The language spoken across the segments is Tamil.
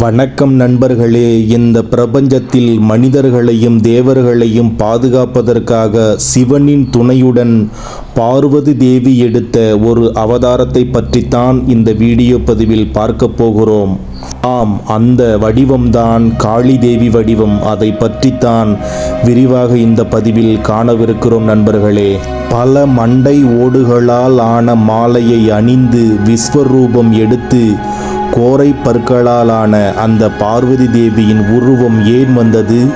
வணக்கம் நண்பர்களே இந்த பிரபஞ்சத்தில் மனிதர்களையும் தேவர்களையும் பாதுகாப்பதற்காக சிவனின் துணையுடன் பார்வதி தேவி எடுத்த ஒரு அவதாரத்தை பற்றித்தான் இந்த வீடியோ பதிவில் பார்க்க போகிறோம். ஆம் அந்த வடிவம்தான் காளி தேவி வடிவம். அதை பற்றித்தான் விரிவாக இந்த பதிவில் காணவிருக்கிறோம் நண்பர்களே. பல மண்டை ஓடுகளால் ஆன மாலையை அணிந்து விஸ்வரூபம் எடுத்து கோரை பற்களாலான அந்த பார்வதி தேவியின் உருவம் ஏன் வந்தது?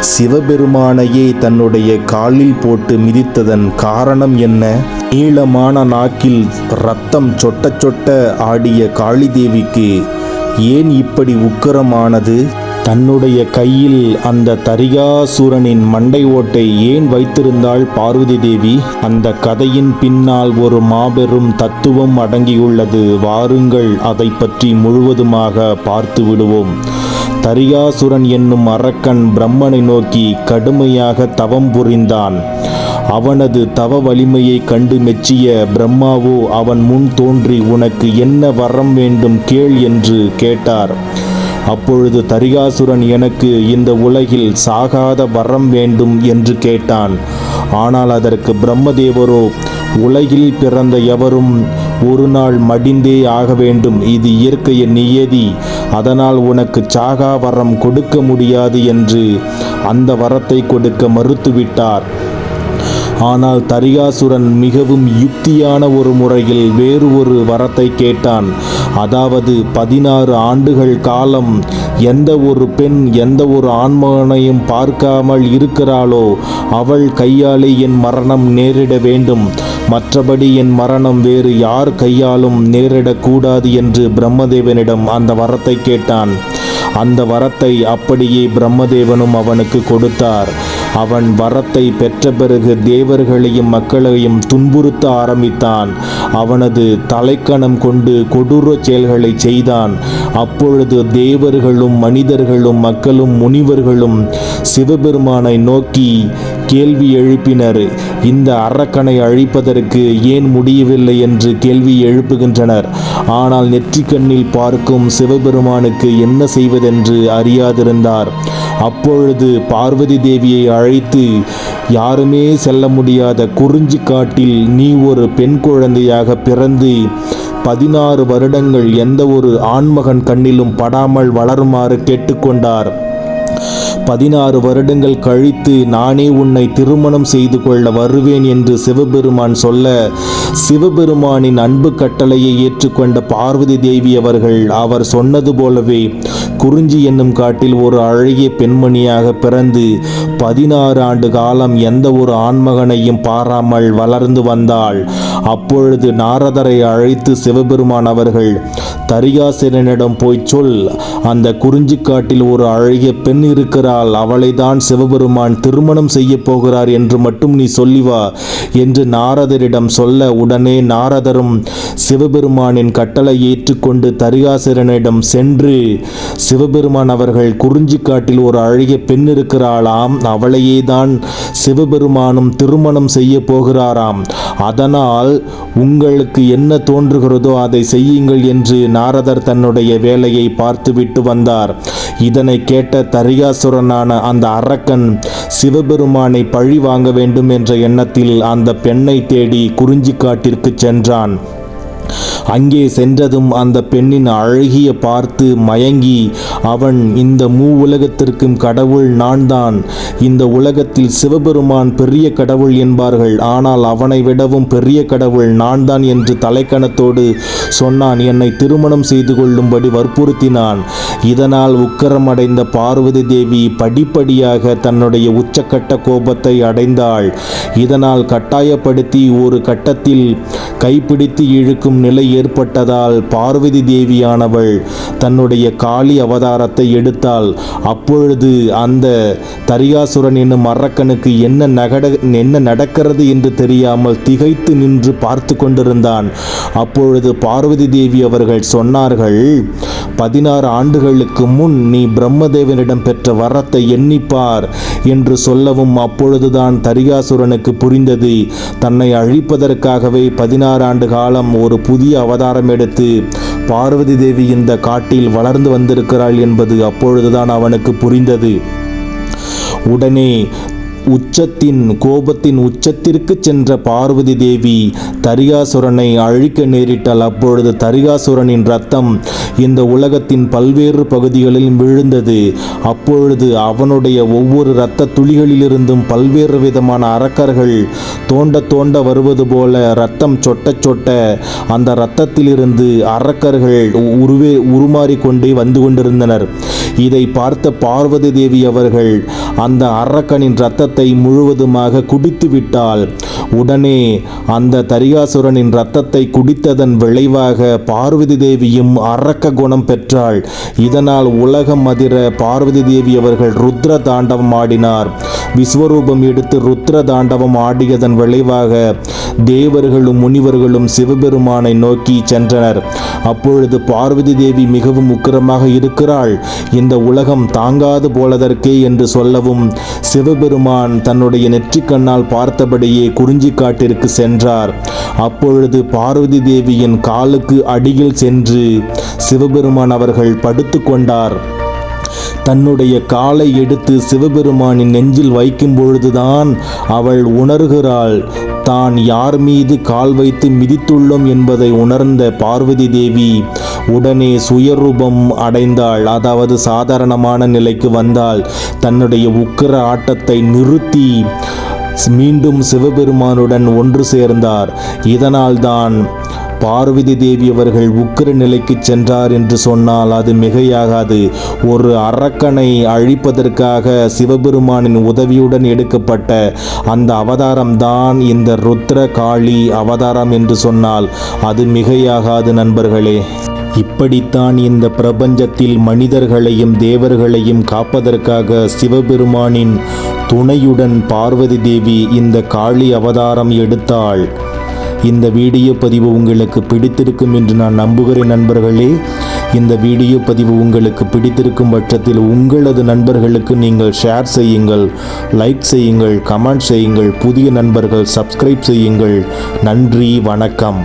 சிவபெருமானையே தன்னுடைய காலில் போட்டு மிதித்ததன் காரணம் என்ன? நீளமான நாக்கில் ரத்தம் சொட்ட சொட்ட ஆடிய காளி தேவிக்கு ஏன் இப்படி உக்கிரமானது? தன்னுடைய கையில் அந்த தரிகாசுரனின் மண்டை ஓட்டை ஏன் வைத்திருந்தாள் பார்வதி தேவி? அந்த கதையின் பின்னால் ஒரு மாபெரும் தத்துவம் அடங்கியுள்ளது. வாருங்கள் அதை பற்றி முழுவதுமாக பார்த்து விடுவோம். தரிகாசுரன் என்னும் அரக்கன் பிரம்மனை நோக்கி கடுமையாக தவம் புரிந்தான். அவனது தவ வலிமையை கண்டு மெச்சிய பிரம்மாவோ அவன் முன் தோன்றி உனக்கு என்ன வரம் வேண்டும்? கேள் என்று கேட்டார். அப்பொழுது தரிகாசுரன் எனக்கு இந்த உலகில் சாகாத வரம் வேண்டும் என்று கேட்டான். ஆனால் அதற்கு பிரம்மதேவரோ உலகில் பிறந்த எவரும் ஒரு நாள் மடிந்தே ஆக வேண்டும். இது இயற்கையின் நியதி. அதனால் உனக்கு சாகா வரம் கொடுக்க முடியாது என்று அந்த வரத்தை கொடுக்க மறுத்துவிட்டார். ஆனால் தரிகாசுரன் மிகவும் யுக்தியான ஒரு முறையில் வேறு ஒரு வரத்தை கேட்டான். அதாவது பதினாறு ஆண்டுகள் காலம் எந்த ஒரு பெண் எந்த ஒரு ஆண்மகனையும் பார்க்காமல் இருக்கிறாளோ அவள் கையாலே என் மரணம் நேரிட வேண்டும். மற்றபடி என் மரணம் வேறு யார் கையாலும் நேரிடக்கூடாது என்று பிரம்மதேவனிடம் அந்த வரத்தை கேட்டான். அந்த வரத்தை அப்படியே பிரம்மதேவனும் அவனுக்கு கொடுத்தார். அவன் வரத்தை பெற்ற பிறகு தேவர்களையும் மக்களையும் துன்புறுத்த ஆரம்பித்தான். அவனது தலைக்கணம் கொண்டு கொடூர செயல்களை செய்தான். அப்பொழுது தேவர்களும் மனிதர்களும் மக்களும் முனிவர்களும் சிவபெருமானை நோக்கி கேள்வி எழுப்பினர் இந்த அரக்கனை அழிப்பதற்கு ஏன் முடியவில்லை என்று கேள்வி எழுப்புகின்றனர். ஆனால் நெற்றிக்கண்ணில் பார்க்கும் சிவபெருமானுக்கு என்ன செய்வதென்று அறியாதிருந்தார். அப்பொழுது பார்வதி தேவியை அழைத்து யாருமே செல்ல முடியாத குறிஞ்சி காட்டில் நீ ஒரு பெண் குழந்தையாக பிறந்து பதினாறு வருடங்கள் எந்த ஒரு ஆண்மகன் கண்ணிலும் படாமல் வளருமாறு கேட்டுக்கொண்டார். பதினாறு வருடங்கள் கழித்து நானே உன்னை திருமணம் செய்து கொள்ள வருவேன் என்று சிவபெருமான் சொல்ல சிவபெருமானின் அன்பு கட்டளையை ஏற்றுக்கொண்ட பார்வதி தேவி அவர்கள் அவர் சொன்னது போலவே குறிஞ்சி என்னும் காட்டில் ஒரு அழகிய பெண்மணியாக பிறந்து பதினாறு ஆண்டு காலம் எந்த ஒரு ஆண்மகனையும் பாராமல் வளர்ந்து வந்தாள். அப்பொழுது நாரதரை அழைத்து சிவபெருமான் அவர்கள் தரிகாசிரனிடம் போய் சொல். அந்த குறிஞ்சிக்காட்டில் ஒரு அழகிய பெண் இருக்கிறாள். அவளை தான் சிவபெருமான் திருமணம் செய்ய போகிறார் என்று மட்டும் நீ சொல்லி வா என்று நாரதரிடம் சொல்ல உடனே நாரதரும் சிவபெருமானின் கட்டளை ஏற்றுக்கொண்டு தரிகாசிரனிடம் சென்று சிவபெருமான் அவர்கள் குறிஞ்சிக்காட்டில் ஒரு அழகிய பெண் இருக்கிறாளாம். அவளையே தான் சிவபெருமானும் திருமணம் செய்ய போகிறாராம். அதனால் உங்களுக்கு என்ன தோன்றுகிறதோ அதை செய்யுங்கள் என்று நாரதர் தன்னுடைய வேலையை பார்த்துவிட்டு வந்தார். இதனை கேட்ட தரிகாசுரனான அந்த அரக்கன் சிவபெருமானை பழி வாங்க வேண்டும் என்ற எண்ணத்தில் அந்த பெண்ணை தேடி குறிஞ்சிக்காட்டிற்கு சென்றான். அங்கே சென்றதும் அந்த பெண்ணின் அழகிய பார்த்து மயங்கி அவன் இந்த மூ உலகத்திற்கும் கடவுள் நான் தான் இந்த உலகத்தில் சிவபெருமான் பெரிய கடவுள் என்பார்கள். ஆனால் அவனை விடவும் பெரிய கடவுள் நான் தான் என்று தலைக்கணத்தோடு சொன்னான். என்னை திருமணம் செய்து கொள்ளும்படி வற்புறுத்தினான். இதனால் உக்கரமடைந்த பார்வதி தேவி படிப்படியாக தன்னுடைய உச்சக்கட்ட கோபத்தை அடைந்தாள். இதனால் கட்டாயப்படுத்தி ஒரு கட்டத்தில் கைப்பிடித்து இழுக்கும் நிலை ஏற்பட்டதால் பார்வதி தேவியானவள் தன்னுடைய காளி அவதாரத்தை எடுத்தால் அப்பொழுது அந்த தரியாசுரன் என்னும் அரக்கனுக்கு என்ன நகட என்ன நடக்கிறது என்று தெரியாமல் திகைத்து நின்று பார்த்து கொண்டிருந்தான். அப்பொழுது பார்வதி தேவி அவர்கள் சொன்னார்கள் பதினாறு ஆண்டுகளுக்கு முன் நீ பிரம்மதேவனிடம் பெற்ற வரத்தை எண்ணிப்பார் என்று சொல்லவும் அப்பொழுதுதான் தரிகாசுரனுக்கு புரிந்தது. தன்னை அழிப்பதற்காகவே பதினாறு ஆண்டு காலம் ஒரு புதிய அவதாரம் எடுத்து பார்வதி தேவி இந்த காட்டில் வளர்ந்து வந்திருக்கிறாள் என்பது அப்பொழுதுதான் அவனுக்கு புரிந்தது. உடனே உச்சத்தின் கோபத்தின் உச்சத்திற்கு சென்ற பார்வதி தேவி தரிகாசுரனை அழிக்க நேரிட்டால் அப்பொழுது தரிகாசுரனின் ரத்தம் இந்த உலகத்தின் பல்வேறு பகுதிகளில் விழுந்தது. அப்பொழுது அவனுடைய ஒவ்வொரு இரத்த துளிகளிலிருந்தும் பல்வேறு விதமான அரக்கர்கள் தோண்ட தோண்ட வருவது போல ரத்தம் சொட்ட சொட்ட அந்த இரத்தத்திலிருந்து அரக்கர்கள் உருவே உருமாறிக்கொண்டே வந்து கொண்டிருந்தனர். இதை பார்த்த பார்வதி தேவி அவர்கள் அந்த அரக்கனின் இரத்தத்தை முழுவதுமாக குடித்து விட்டால் உடனே அந்த தரிகாசுரனின் இரத்தத்தை குடித்ததன் விளைவாக பார்வதி தேவியும் அரக்க குணம் பெற்றாள். இதனால் உலகம் அதிர பார்வதி தேவி அவர்கள் ருத்ர தாண்டவம் ஆடினார். விஸ்வரூபம் எடுத்து ருத்ர தாண்டவம் ஆடியதன் விளைவாக தேவர்களும் முனிவர்களும் சிவபெருமானை நோக்கி சென்றனர். அப்பொழுது பார்வதி தேவி மிகவும் உக்கிரமாக இருக்கிறாள். இந்த உலகம் தாங்காது போலதற்கே என்று சொல்ல சொல்லவும் சிவபெருமான் தன்னுடைய நெற்றிக்கண்ணால் பார்த்தபடியே குறிஞ்சிக்காட்டிற்கு சென்றார். அப்பொழுது பார்வதி தேவியின் காலுக்கு அடியில் சென்று சிவபெருமான் அவர்கள் படுத்து கொண்டார். தன்னுடைய காலை எடுத்து சிவபெருமானின் நெஞ்சில் வைக்கும் பொழுதுதான் அவள் உணர்கிறாள் தான் யார் மீது கால் வைத்து மிதித்துள்ளோம் என்பதை உணர்ந்த பார்வதி தேவி உடனே சுயரூபம் அடைந்தாள். அதாவது சாதாரணமான நிலைக்கு வந்தால் தன்னுடைய உக்கிர ஆட்டத்தை நிறுத்தி மீண்டும் சிவபெருமானுடன் ஒன்று சேர்ந்தார். இதனால்தான் பார்வதி தேவி அவர்கள் உக்கிர நிலைக்கு சென்றார் என்று சொன்னால் அது மிகையாகாது. ஒரு அரக்கனை அழிப்பதற்காக சிவபெருமானின் உதவியுடன் எடுக்கப்பட்ட அந்த அவதாரம் தான் இந்த ருத்ர காளி அவதாரம் என்று சொன்னால் அது மிகையாகாது நண்பர்களே. இப்படித்தான் இந்த பிரபஞ்சத்தில் மனிதர்களையும் தேவர்களையும் காப்பதற்காக சிவபெருமானின் துணையுடன் பார்வதி தேவி இந்த காளி அவதாரம் எடுத்தாள். இந்த வீடியோ பதிவு உங்களுக்கு பிடித்திருக்கும் என்று நான் நம்புகிறேன் நண்பர்களே. இந்த வீடியோ பதிவு உங்களுக்கு பிடித்திருக்கும் பட்சத்தில் உங்களது நண்பர்களுக்கு நீங்கள் ஷேர் செய்யுங்கள் லைக் செய்யுங்கள் கமெண்ட் செய்யுங்கள் புதிய நண்பர்கள் சப்ஸ்கிரைப் செய்யுங்கள். நன்றி வணக்கம்.